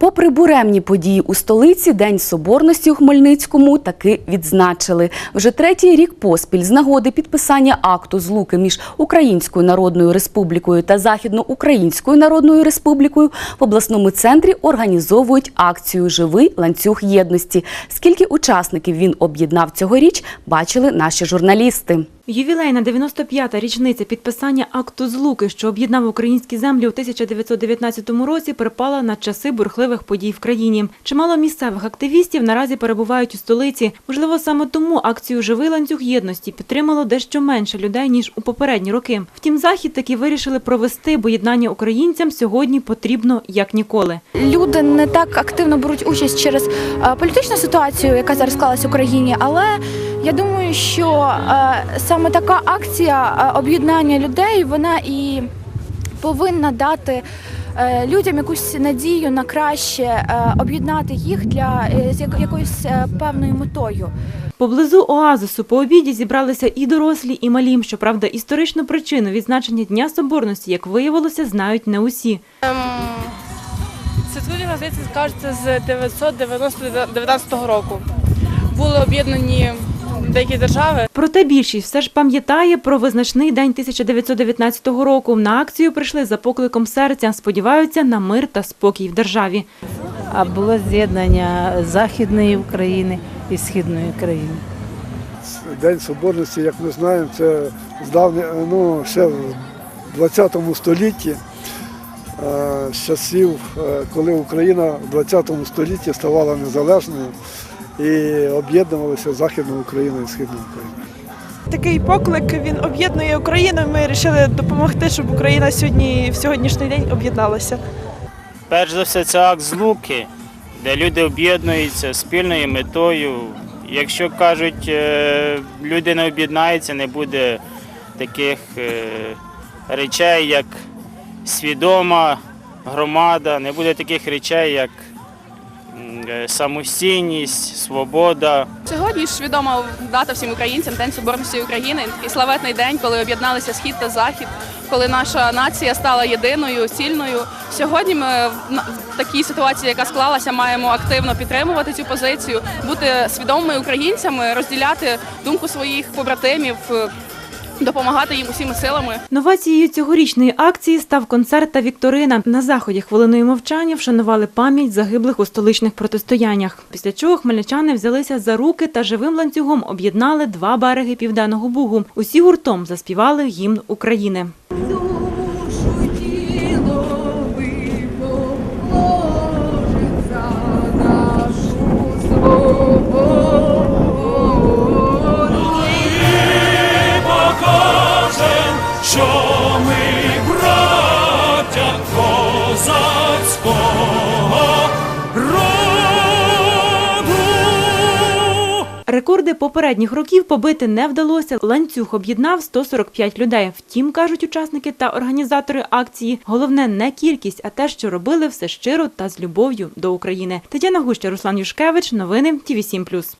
Попри буремні події у столиці, День Соборності у Хмельницькому таки відзначили. Вже третій рік поспіль з нагоди підписання акту злуки між Українською Народною Республікою та Західноукраїнською Народною Республікою в обласному центрі організовують акцію Живий ланцюг єдності. Скільки учасників він об'єднав цьогоріч, бачили наші журналісти. Ювілейна 95-та річниця підписання акту злуки, що об'єднав українські землі у 1919 році, припала на часи бурхливих подій в країні. Чимало місцевих активістів наразі перебувають у столиці. Можливо, саме тому акцію Живий ланцюг єдності підтримало дещо менше людей ніж у попередні роки. Втім, захід таки вирішили провести, бо єднання українцям сьогодні потрібно як ніколи. люди не так активно беруть участь через е, політичну ситуацію, яка зараз склалась в Україні, але я думаю, що е, саме така акція е, об'єднання людей вона і повинна дати. е, Людям якусь надію на краще е, об'єднати їх для з якоюсь певною метою. Поблизу оазису по обіді зібралися і дорослі, і малі. Щоправда, історичну причину відзначення Дня Соборності, як виявилося, знають не усі. Святкові газети кажеться з 919 року. Були об'єднані деякі держави. Проте більшість все ж пам'ятає про визначний день 1919 року. На акцію прийшли за покликом серця. Сподіваються на мир та спокій в державі. а було з'єднання Західної України і Східної України. День Соборності, як ми знаємо, це з давні, ну, ще в 20 столітті, е, з часів, е, коли Україна в 20 столітті ставала незалежною і об'єднувалися Західна Україна і Східна Україна. Такий поклик він об'єднує Україну. Ми вирішили допомогти, щоб Україна сьогодні в сьогоднішній день об'єдналася. Перш за все, це акт злуки, де люди об'єднуються спільною метою. Якщо кажуть, е, люди не об'єднаються, не буде таких е, речей, як свідома громада, не буде таких речей, як самостійність, свобода. Сьогодні ж відома дата всім українцям День Соборності України і славетний день, коли об'єдналися схід та захід, коли наша нація стала єдиною, цільною. Сьогодні ми в такій ситуації, яка склалася, маємо активно підтримувати цю позицію, бути свідомими українцями, розділяти думку своїх побратимів, е, допомагати їм усіма силами. Новацією цьогорічної акції став концерт та вікторина. На заході хвилиною мовчання вшанували пам'ять загиблих у столичних протистояннях. Після чого хмельничани взялися за руки та живим ланцюгом об'єднали два береги південного бугу. Усі гуртом заспівали гімн України. Рекорди попередніх років побити не вдалося. Ланцюг об'єднав 145 людей. Втім, кажуть учасники та організатори акції, головне не кількість, а те, що робили все щиро та з любов'ю до України. Тетяна Гуща, Руслан Юшкевич. Новини ТІВІ 7+.